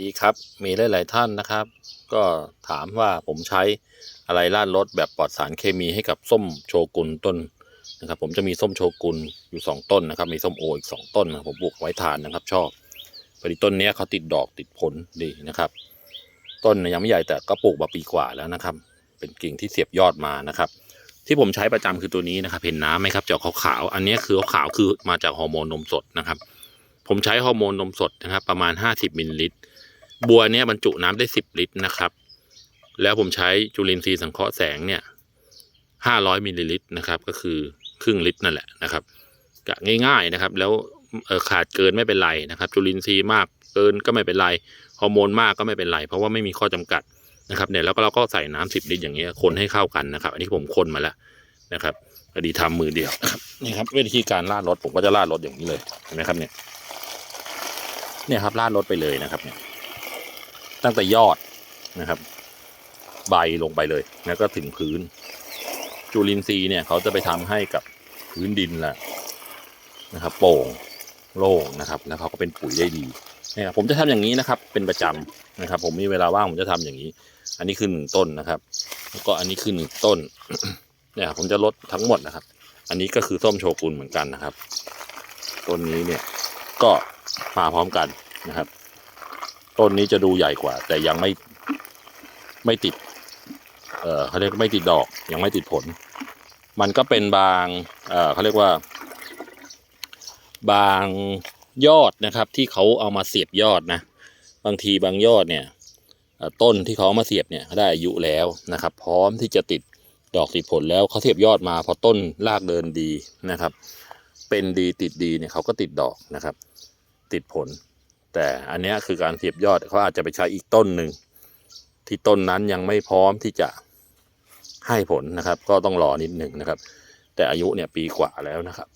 ดีครับมีหลาย ๆ ท่านนะครับ ก็ถามว่าผมใช้อะไรล่าดรถแบบปลอดสารเคมีให้กับส้มโชกุนต้นนะครับ ผมจะมีส้มโชกุนอยู่สองต้นนะครับ มีส้มโออีกสองต้นนะผมปลูกไว้ทานนะครับ ชอบพอดีต้นนี้เขาติดดอกติดผลดีนะครับ ต้นยังไม่ใหญ่แต่ก็ปลูกมาปีกว่าแล้วนะครับ เป็นกิ่งที่เสียบยอดมานะครับ ที่ผมใช้ประจำคือตัวนี้นะครับ เห็นน้ำไหมครับจอกขาวๆอันนี้คือขาวๆคือมาจากฮอร์โมนนมสดนะครับ ผมใช้ฮอร์โมนนมสดนะครับ ประมาณ 50มิลลิลิตร บัวเนี่ยบรรจุน้ำได้10ลิตรนะครับ แล้วผมใช้จุลินทรีย์สังเคราะห์แสงเนี่ย500มิลลิลิตรนะครับ ก็คือครึ่งลิตรนั่นแหละนะครับกะง่ายๆนะครับ แล้วขาดเกินไม่เป็นไรนะครับ จุลินทรีย์มากเกินก็ไม่เป็นไรฮอร์โมนมากก็ไม่เป็นไร เพราะว่าไม่มีข้อจำกัดนะครับเนี่ยแล้วก็เราก็ใส่น้ำ10ลิตรอย่างเงี้ยคนให้เข้ากันนะครับ อันนี้ผมคนมาแล้วนะครับพอดีทำมือเดียวนะครับนี่ครับวิธีการราดรถผมก็จะราดรถอย่างนี้เลยเห็นไหมครับเนี่ยเนี่ยครับราดรถไปเลยนะครับเนี่ย ตั้งแต่ยอดนะครับ ใบลงไปเลย แล้วก็ถึงพื้น จุลินทรีย์เนี่ยเขาจะไปทำให้กับพื้นดินแหละนะครับ โป่งโล่งนะครับ แล้วเขาก็เป็นปุ๋ยได้ดีเนี่ยผมจะทำอย่างนี้นะครับ เป็นประจำนะครับ ผมมีเวลาว่างผมจะทำอย่างนี้ อันนี้คือหนึ่งต้นนะครับ แล้วก็อันนี้คือหนึ่งต้น เนี่ยผมจะลดทั้งหมดนะครับ อันนี้ก็คือส้มโชกุนเหมือนกันนะครับ ต้นนี้เนี่ยก็มาพร้อมกันนะครับ ต้นนี้จะดูใหญ่กว่า แต่ยังไม่ไม่ติด เออเขาเรียกไม่ติดดอก ยังไม่ติดผล มันก็เป็นบาง เออเขาเรียกว่า บางยอดนะครับ ที่เขาเอามาเสียบยอดนะ บางทีบางยอดเนี่ยต้นที่เขาเอามาเสียบเนี่ยเขาได้อายุแล้วนะครับ พร้อมที่จะติดดอกติดผลแล้วเขาเสียบยอดมาพอต้นรากเดินดีนะครับ เป็นดีติดดีเนี่ยเขาก็ติดดอกนะครับ ติดผล แต่อันนี้คือการเสียบยอดเขาอาจจะไปใช้อีกต้นหนึ่งที่ต้นนั้นยังไม่พร้อมที่จะให้ผลนะครับ ก็ต้องรอนิดหนึ่งนะครับ แต่อายุเนี่ยปีกว่าแล้วนะครับ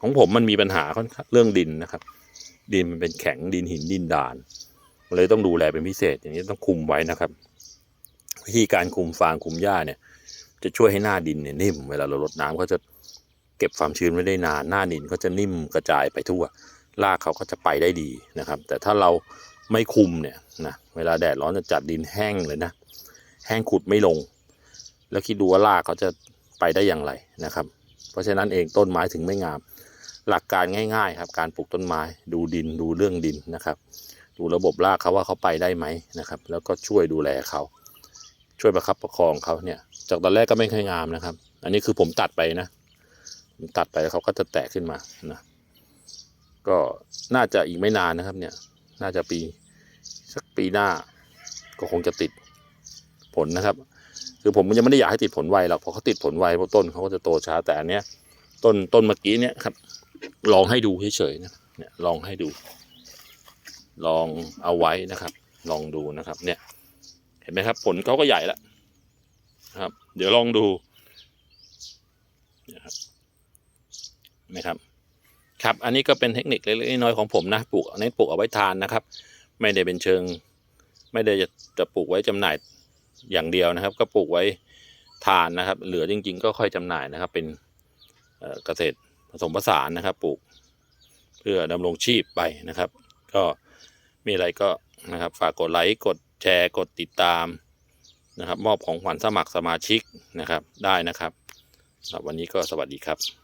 ของผมมันมีปัญหาค่อนข้างเรื่องดินนะครับ ดินมันเป็นแข็งดินหินดินดานเลยต้องดูแลเป็นพิเศษ อย่างนี้ต้องคุมไว้นะครับ วิธีการคุมฟางคุมหญ้าเนี่ย จะช่วยให้หน้าดินเนี่ยนิ่ม เวลาเราลดน้ำก็จะเก็บความชื้นไว้ได้นานหน้าดินก็จะนิ่มกระจายไปทั่ว รากเขาก็จะไปได้ดีนะครับ แต่ถ้าเราไม่คุมเนี่ยนะเวลาแดดร้อนจะจัดดินแห้งเลยนะ แห้งขุดไม่ลง แล้วคิดดูว่ารากเขาจะไปได้อย่างไรนะครับ เพราะฉะนั้นเองต้นไม้ถึงไม่งาม หลักการง่าย ๆ ครับ การปลูกต้นไม้ดูดินดูเรื่องดินนะครับ ดูระบบรากเขาว่าเขาไปได้ไหมนะครับ แล้วก็ช่วยดูแลเขาช่วยประคับประคองเขาเนี่ย จากตอนแรกก็ไม่ค่อยงามนะครับ อันนี้คือผมตัดไปนะผมตัดไปเขาก็จะแตกขึ้นมานะ ก็น่าจะอีกไม่นานนะครับเนี่ย น่าจะปีสักปีหน้าก็คงจะติดผลนะครับ คือผมยังไม่ได้อยากให้ติดผลไวหรอกเพราะเขาติดผลไวเพราะต้นเขาก็จะโตช้าแต่อันเนี้ย ต้นต้นเมื่อกี้เนี่ยครับ ลองให้ดูเฉยๆนะเนี่ยลองให้ดู ลองเอาไว้นะครับ ลองดูนะครับ เนี่ย เห็นไหมครับ ผลเขาก็ใหญ่แล้วนะครับ เดี๋ยวลองดูนะครับนไมครับ ครับ อันนี้ก็เป็นเทคนิคเล็กๆน้อยๆของผมนะปลูกเน้นปลูกเอาไว้ทานนะครับ ไม่ได้เป็นเชิง ไม่ได้จะจะปลูกไว้จำหน่ายอย่างเดียวนะครับ ก็ปลูกไว้ทานนะครับ เหลือจริง ๆ ก็ค่อยจำหน่ายนะครับ เป็นเกษตรผสมผสานนะครับ ปลูกเพื่อดำรงชีพไปนะครับ ก็มีอะไรก็นะครับ ฝากกดไลค์กดแชร์กดติดตามนะครับ มอบของขวัญสมัครสมาชิกนะครับ ได้นะครับสำหรับวันนี้ก็สวัสดีครับ